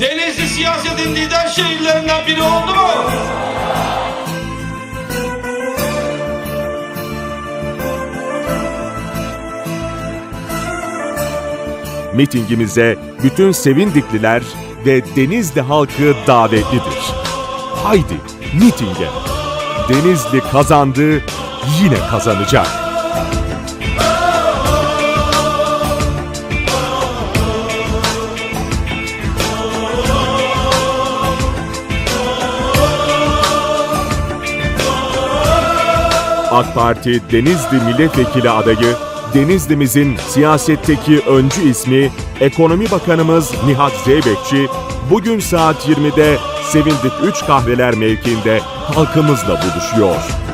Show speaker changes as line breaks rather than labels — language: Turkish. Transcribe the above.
Denizli siyasetin lider şehirlerinden biri oldu mu?
Mitingimize bütün Sevindikliler ve Denizli halkı davetlidir. Haydi mitinge. Denizli kazandı, yine kazanacak. AK Parti Denizli Milletvekili adayı, Denizli'mizin siyasetteki öncü ismi Ekonomi Bakanımız Nihat Zeybekçi, bugün saat 20'de Sevindik 3 kahveler mevkiinde halkımızla buluşuyor.